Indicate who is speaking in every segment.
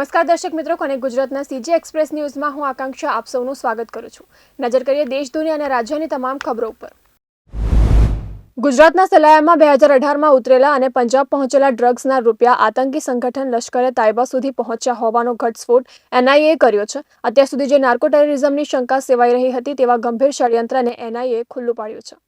Speaker 1: નમસ્કાર દર્શક મિત્રો કોને ગુજરાતના સીજી એક્સપ્રેસ ન્યૂઝમાં હું આકાંક્ષા આપ સૌનું સ્વાગત કરું છું. નજર કરીએ દેશ, દુનિયા અને રાજ્યની તમામ ખબરો ઉપર. ગુજરાતના સલાયામાં બે હજાર અઢારમાં ઉતરેલા અને પંજાબ પહોંચેલા ડ્રગ્સના રૂપિયા આતંકી સંગઠન લશ્કરે તાઇબા સુધી પહોંચ્યા હોવાનો ઘટસ્ફોટ એનઆઈએ કર્યો છે. અત્યાર સુધી જે નાર્કો ટેરરિઝમની શંકા સેવાઈ રહી હતી તેવા ગંભીર ષડયંત્રને એનઆઈએ ખુલ્લું પાડ્યું છે.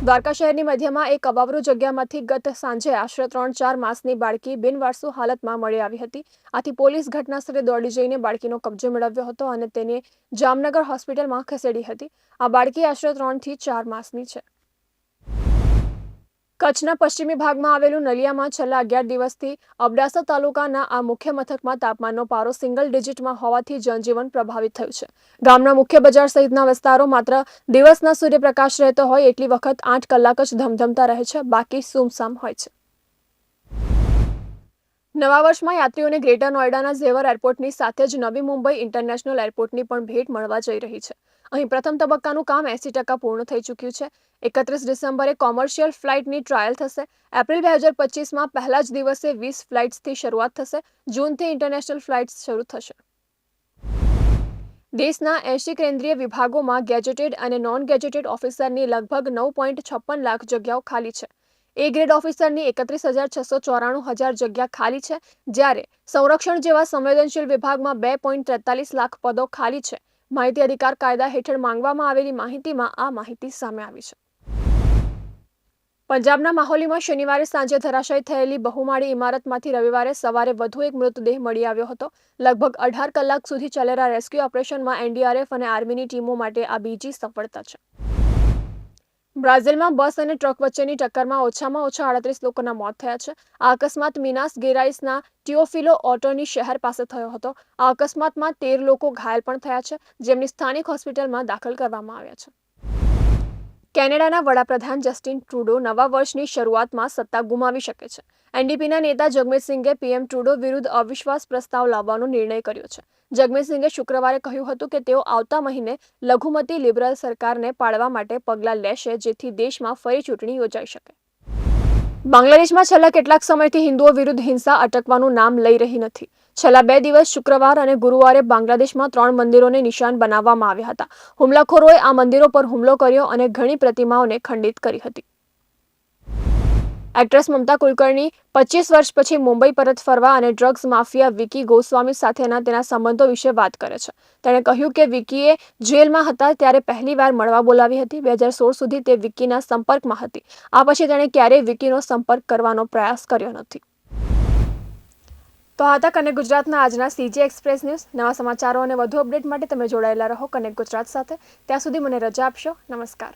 Speaker 1: દ્વારકા શહેરની મધ્યમાં એક અબાવરૂ જગ્યામાંથી ગત સાંજે આશરે ત્રણ ચાર માસની બાળકી બિનવારસુ હાલતમાં મળી આવી હતી. આથી પોલીસ ઘટનાસ્થળે દોડી જઈને બાળકીનો કબજો મેળવ્યો હતો અને તેને જામનગર હોસ્પિટલમાં ખસેડી હતી. આ બાળકી આશરે ત્રણથી ચાર માસની છે. કચ્છના પશ્ચિમી ભાગમાં આવેલું નલિયામાં છેલ્લા અગિયાર દિવસથી અબડાસા તાલુકાના આ મુખ્ય મથકમાં તાપમાનનો પારો સિંગલ ડિજિટમાં હોવાથી જનજીવન પ્રભાવિત થયું છે. ગામના મુખ્ય બજાર સહિતના વિસ્તારો માત્ર દિવસના સૂર્યપ્રકાશ રહેતો હોય એટલી વખત આઠ કલાક જ ધમધમતા રહે છે, બાકી સુમસામ હોય છે. નવા વર્ષમાં યાત્રીઓને ગ્રેટર નોઈડાના ઝેવર એરપોર્ટની સાથે જ નવી મુંબઈ ઇન્ટરનેશનલ એરપોર્ટની પણ ભેટ મળવા જઈ રહી છે. અહીં પ્રથમ તબક્કાનું કામ એસી ટકા પૂર્ણ થઈ ચૂક્યું છે. એકત્રીસ ડિસેમ્બરે કોમર્શિયલ ફ્લાઇટની ટ્રાયલ થશે. એપ્રિલ બે હજાર પચીસમાં પહેલા જ દિવસે વીસ ફ્લાઇટ્સથી શરૂઆત થશે. જૂનથી ઇન્ટરનેશનલ ફ્લાઇટ્સ શરૂ થશે. દેશના એંશી કેન્દ્રીય વિભાગોમાં ગેજેટેડ અને નોન ગેજેટેડ ઓફિસરની લગભગ નવ પોઈન્ટ છપ્પન લાખ જગ્યાઓ ખાલી છે. એ ગ્રેડ ઓફિસરની એકત્રીસ હજાર છસો ચોરાણું હજાર જગ્યા ખાલી છે, જ્યારે સંરક્ષણ જેવા સંવેદનશીલ વિભાગમાં બે પોઈન્ટ તેતાલીસ લાખ પદો ખાલી છે. માહિતી અધિકાર કાયદા હેઠળ માંગવામાં આવેલી માહિતીમાં આ માહિતી સામે આવી છે. પંજાબના માહોલીમાં શનિવારે સાંજે ધરાશાયી થયેલી બહુમાળી ઇમારતમાંથી રવિવારે સવારે વધુ એક મૃતદેહ મળી આવ્યો હતો. લગભગ અઢાર કલાક સુધી ચાલેલા રેસ્ક્યુ ઓપરેશનમાં એનડીઆરએફ અને આર્મીની ટીમો માટે આ બીજી સફળતા છે. બ્રાઝિલમાં બસ અને ટ્રક વચ્ચેની ટક્કરમાં ઓછામાં ઓછા આડત્રીસ લોકોના મોત થયા છે. આ અકસ્માત મિનાસ ગેરાઇસના ટિયોફિલો ઓટોની શહેર પાસે થયો હતો. આ અકસ્માતમાં તેર લોકો ઘાયલ પણ થયા છે, જેમની સ્થાનિક હોસ્પિટલમાં દાખલ કરવામાં આવ્યા છે. કેનેડાના વડાપ્રધાન જસ્ટિન ટ્રુડો નવા વર્ષની શરૂઆતમાં સત્તા ગુમાવી શકે છે. એનડીપીના નેતા જગમેત સિંઘે પીએમ ટ્રુડો વિરુદ્ધ અવિશ્વાસ પ્રસ્તાવ લાવવાનો નિર્ણય કર્યો છે. જગમેત સિંઘે શુક્રવારે કહ્યું હતું કે તેઓ આવતા મહિને લઘુમતી લિબરલ સરકારને પાડવા માટે પગલાં લેશે, જેથી દેશમાં ફરી ચૂંટણી યોજાઈ શકે. બાંગ્લાદેશમાં છેલ્લા કેટલાક સમયથી હિન્દુઓ વિરુદ્ધ હિંસા અટકવાનું નામ લઈ રહી નથી. છેલ્લા બે દિવસ શુક્રવાર અને ગુરુવારે બાંગ્લાદેશમાં ત્રણ મંદિરોને નિશાન બનાવવામાં આવ્યા હતા. હુમલાખોરોએ આ મંદિરો પર હુમલો કર્યો અને ઘણી પ્રતિમાઓને ખંડિત કરી હતી. એક્ટ્રેસ મમતા કુલકર્ણી પચીસ વર્ષ પછી મુંબઈ પરત ફરવા અને ડ્રગ્સ માફિયા વિકી ગોસ્વામી સાથેના તેના સંબંધો વિશે વાત કરે છે. તેણે કહ્યું કે વિકીએ જેલમાં હતા ત્યારે પહેલીવાર મળવા બોલાવી હતી. બે હજાર સોળ સુધી તે વિકીના સંપર્કમાં હતી. આ પછી તેણે ક્યારેય વિકીનો સંપર્ક કરવાનો પ્રયાસ કર્યો નથી. તો આ હતા કનેક્ટ ગુજરાતના આજના સીજી એક્સપ્રેસ ન્યૂઝ નવા સમાચારો અને વધુ અપડેટ માટે તમે જોડાયેલા રહો કનેક્ટ ગુજરાત સાથે. ત્યાં સુધી મને રજા આપશો. નમસ્કાર.